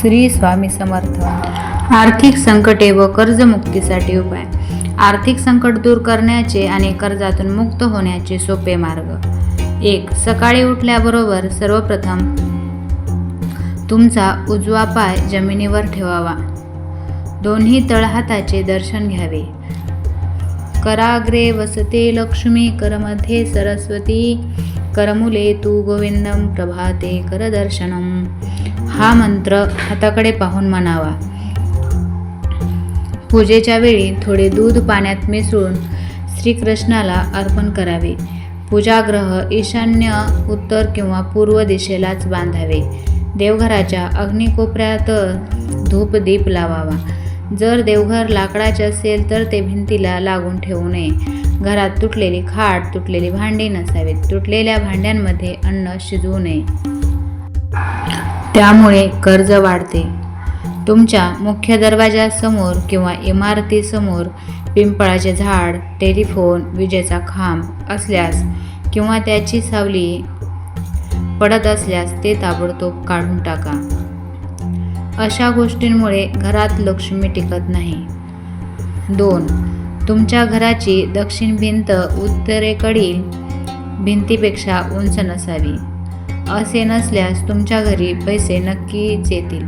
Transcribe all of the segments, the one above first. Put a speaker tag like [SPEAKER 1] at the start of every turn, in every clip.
[SPEAKER 1] श्री स्वामी समर्थ. आर्थिक संकटे व कर्जमुक्तीसाठी उपाय. आर्थिक संकट दूर करण्याचे आणि कर्जातून मुक्त होण्याचे सोपे मार्ग. एक सकाळी उठल्याबरोबर सर्वप्रथम तुमचा उजवा पाय जमिनीवर ठेवावा. दोन्ही तळहाताचे दर्शन घ्यावे. कराग्रे वसते लक्ष्मी करमध्ये सरस्वती. करमुले तू गोविंदम प्रभाते करदर्शनम हा मंत्र हाताकडे पाहून म्हणावा. पूजेच्या वेळी थोडे दूध पाण्यात मिसळून श्रीकृष्णाला अर्पण करावे. पूजाग्रह ईशान्य उत्तर किंवा पूर्व दिशेलाच बांधावे. देवघराच्या अग्निकोपऱ्यात धूप दीप लावावा. जर देवघर लाकडाचे असेल तर ते भिंतीला लागून ठेवू नये. घरात तुटलेली खाट तुटलेली भांडी नसावीत. तुटलेल्या भांड्यांमध्ये अन्न शिजवू नये. त्यामुळे कर्ज वाढते. तुमच्या मुख्य दरवाजासमोर किंवा इमारतीसमोर पिंपळाचे झाड टेलिफोन विजेचा खांब असल्यास किंवा त्याची सावली पडत असल्यास ते ताबडतोब काढून टाका. अशा गोष्टींमुळे घरात लक्ष्मी टिकत नाही. दोन तुमच्या घराची दक्षिण भिंत उत्तरेकडील भिंतीपेक्षा उंच नसावी. असे नसल्यास तुमच्या घरी पैसे नक्कीच येतील.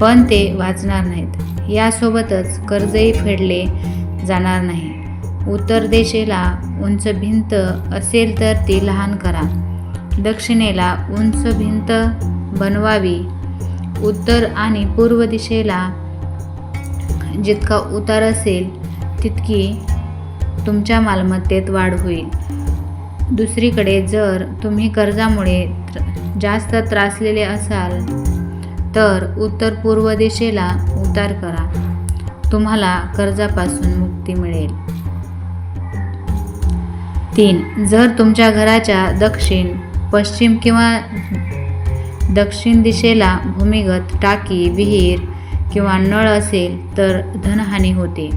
[SPEAKER 1] पण ते वाचणार नाहीत. यासोबतच कर्जही फेडले जाणार नाही. उत्तर दिशेला उंच भिंत असेल तर ती लहान करा. दक्षिणेला उंच भिंत बनवावी. उत्तर आणि पूर्व दिशेला जितका उतार असेल तितकी तुमच्या मालमत्तेत वाढ होईल. दुसरीकडे जर तुम्ही कर्जामुळे त्र- जास्त त्रासलेले असाल तर उत्तर पूर्व दिशेला उतार करा. तुम्हाला कर्जापासून मुक्ती मिळेल. तीन जर तुमच्या घराच्या दक्षिण पश्चिम किंवा दक्षिण दिशेला भूमिगत टाकी विहीर किंवा नळ असेल तर धनहानी होते.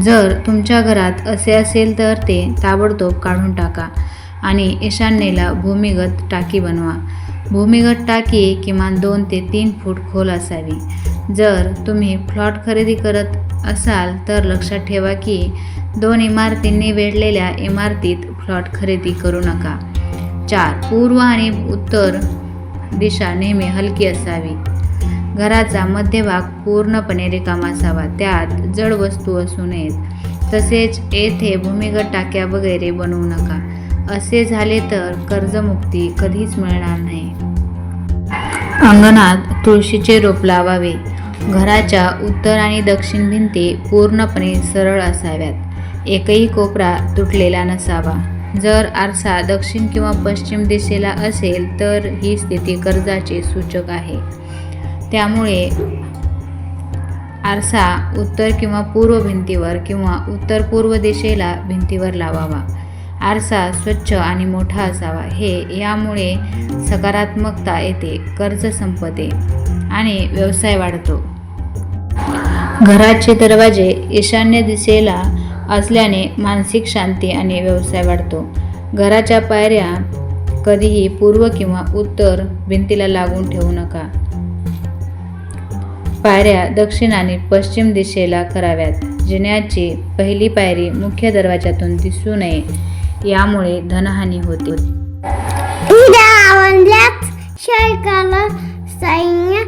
[SPEAKER 1] जर तुमच्या घरात असे असेल तर ते ताबडतोब काढून टाका. आणि ईशान्येला भूमिगत टाकी बनवा. भूमिगत टाकी किमान दोन ते तीन फूट खोल असावी. जर तुम्ही प्लॉट खरेदी करत असाल तर लक्षात ठेवा की दोन इमारतींनी वेढलेल्या इमारतीत प्लॉट खरेदी करू नका. चार पूर्व आणि उत्तर दिशा नेहमी हलकी असावी. घराचा मध्यभाग पूर्णपणे रिकामा असावा त्यात जड वस्तू असू नयेत. तसेच येथे भूमिगत टाक्या वगैरे बनवू नका. असे झाले तर कर्जमुक्ती कधीच मिळणार नाही. अंगणात तुळशीचे रोप लावावे. घराच्या उत्तर आणि दक्षिण भिंती पूर्णपणे सरळ असाव्यात. एकही कोपरा तुटलेला नसावा. जर आरसा दक्षिण किंवा पश्चिम दिशेला असेल तर ही स्थिती कर्जाचे सूचक आहे. त्यामुळे आरसा उत्तर किंवा पूर्व भिंतीवर किंवा उत्तर पूर्व दिशेला भिंतीवर लावावा. आरसा स्वच्छ आणि मोठा असावा. हे यामुळे सकारात्मकता येते कर्ज संपते आणि व्यवसाय वाढतो. घराचे दरवाजे ईशान्य दिशेला असल्याने मानसिक शांती आणि व्यवसाय वाढतो. घराच्या पायऱ्या कधीही पूर्व किंवा उत्तर भिंतीला लागून ठेवू नका. पायऱ्या दक्षिण आणि पश्चिम दिशेला कराव्यात जिन्याची पहिली पायरी मुख्य दरवाजातून दिसू नये. यामुळे धनहानी होते.
[SPEAKER 2] व्हिडिओ सैन्य